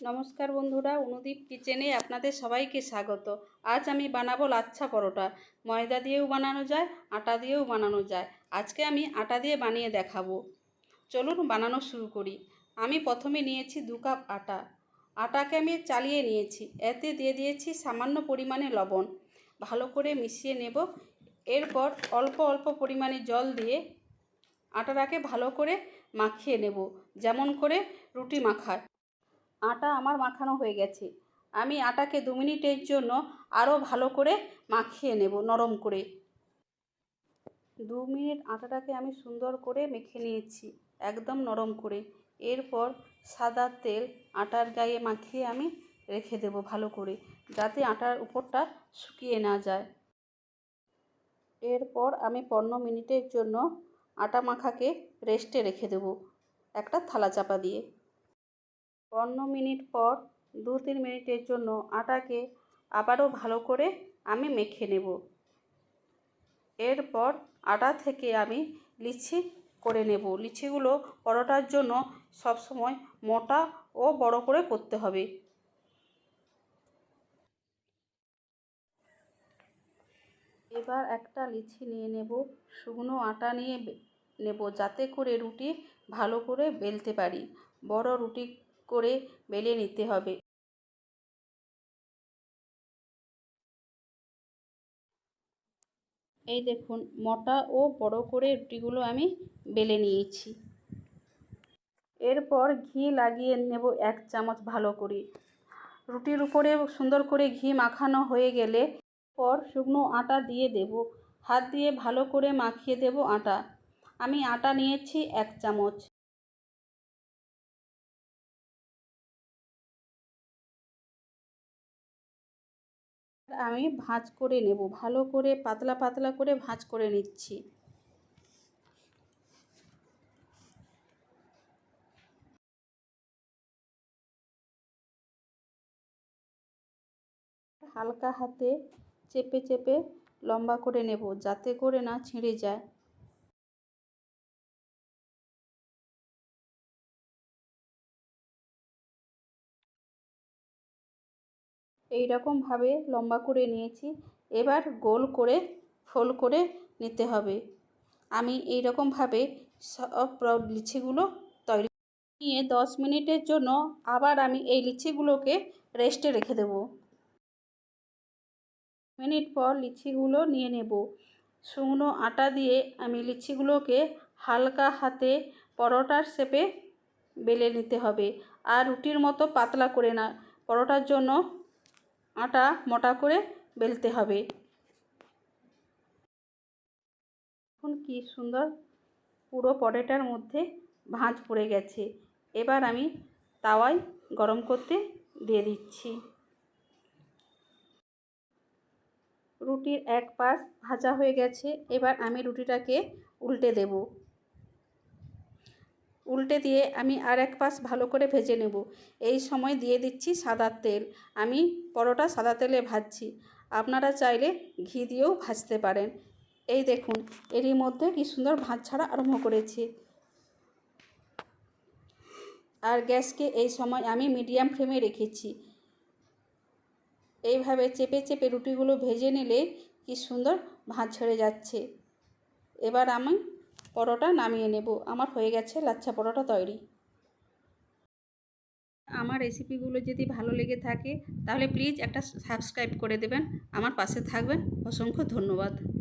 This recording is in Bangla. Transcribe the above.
নমস্কার বন্ধুরা, অনুদীপ কিচেনে আপনাদের সবাইকে স্বাগত। আজ আমি বানাবো লাচ্ছা পরোটা। ময়দা দিয়েও বানানো যায়, আটা দিয়েও বানানো যায়। আজকে আমি আটা দিয়ে বানিয়ে দেখাবো। চলুন বানানো শুরু করি। আমি প্রথমে নিয়েছি দু কাপ আটা। আটাকে আমি চালিয়ে নিয়েছি। এতে দিয়ে দিয়েছি সামান্য পরিমাণে লবণ। ভালো করে মিশিয়ে নেব। এরপর অল্প অল্প পরিমাণে জল দিয়ে আটাটাকে ভালো করে মাখিয়ে নেব। যেমন করে রুটি মাখায়। আটা আমার মাখানো হয়ে গেছে। আমি আটাকে দু মিনিটের জন্য আরও ভালো করে মাখিয়ে নেব, নরম করে। দু মিনিট আটাটাকে আমি সুন্দর করে মেখে নিয়েছি, একদম নরম করে। এরপর সাদা তেল আটার গায়ে মাখিয়ে আমি রেখে দেব ভালো করে, যাতে আটার উপরটা শুকিয়ে না যায়। এরপর আমি পনেরো মিনিটের জন্য আটা মাখাকে রেস্টে রেখে দেব, একটা থালা চাপা দিয়ে। পনেরো মিনিট পর দু তিন মিনিটের জন্য আটাকে আবারও ভালো করে আমি মেখে নেব। এরপর আটা থেকে আমি লিচি করে নেব। লিচিগুলো পরোটার জন্য সবসময় মোটা ও বড় করে করতে হবে। এবার একটা লিচি নিয়ে নেব। শুকনো আটা নিয়ে নেব যাতে করে রুটি ভালো করে বেলতে পারি। বড় রুটি করে বেলে নিতে হবে। এই দেখুন, মোটা ও বড় করে রুটিগুলো আমি বেলে নিয়েছি। এরপর ঘি লাগিয়ে নেব এক চামচ ভালো করে। রুটির উপরে সুন্দর করে ঘি মাখানো হয়ে গেলে পর শুকনো আটা দিয়ে দেব। হাত দিয়ে ভালো করে মাখিয়ে দেব আটা। আমি আটা নিয়েছি এক চামচ। আমি ভাঁজ করে নেব, ভালো করে পাতলা পাতলা করে ভাঁজ করে নিচ্ছি। হালকা হাতে চেপে চেপে লম্বা করে নেব, যাতে করে না ছিঁড়ে যায়। এই রকমভাবে লম্বা করে নিয়েছি। এবার গোল করে, ফোল করে নিতে হবে। আমি এই রকমভাবে সব লিচিগুলো তৈরি নিয়ে দশ মিনিটের জন্য আবার আমি এই লিচিগুলোকে রেস্টে রেখে দেব। মিনিট পর লিচিগুলো নিয়ে নেব। শুকনো আটা দিয়ে আমি লিচিগুলোকে হালকা হাতে পরোটার শেপে বেলে নিতে হবে। আর রুটির মতো পাতলা করে না, পরোটার জন্য আটা মোটা করে বেলতে হবে। এখন কি সুন্দর পুরো পটেটার মধ্যে ভাঁজ পড়ে গেছে। এবার আমি তাওয়ায় গরম করতে দিয়ে দিচ্ছি। রুটির এক পাশ ভাজা হয়ে গেছে। এবার আমি রুটিটাকে উল্টে দেব। উল্টে দিয়ে আমি আর এক পাশ ভালো করে ভেজে নেব। এই সময় দিয়ে দিচ্ছি সাদা তেল। আমি পরোটা সাদা তেলে ভাজছি। আপনারা চাইলে ঘি দিয়েও ভাজতে পারেন। এই দেখুন, এরই মধ্যে কি সুন্দর ভাজ ছাড়া আরম্ভ করেছে। আর গ্যাসকে এই সময় আমি মিডিয়াম ফ্লেমে রেখেছি। এইভাবে চেপে চেপে রুটিগুলো ভেজে নিলে কি সুন্দর ভাঁজ ছেড়ে যাচ্ছে। এবার আমি পরোটা নামিয়ে নেব। আমার হয়ে গেছে লাচ্ছা পরোটা তৈরি। আমার রেসিপিগুলো যদি ভালো লেগে থাকে, তাহলে প্লিজ একটা সাবস্ক্রাইব করে দেবেন। আমার পাশে থাকবেন। অসংখ্য ধন্যবাদ।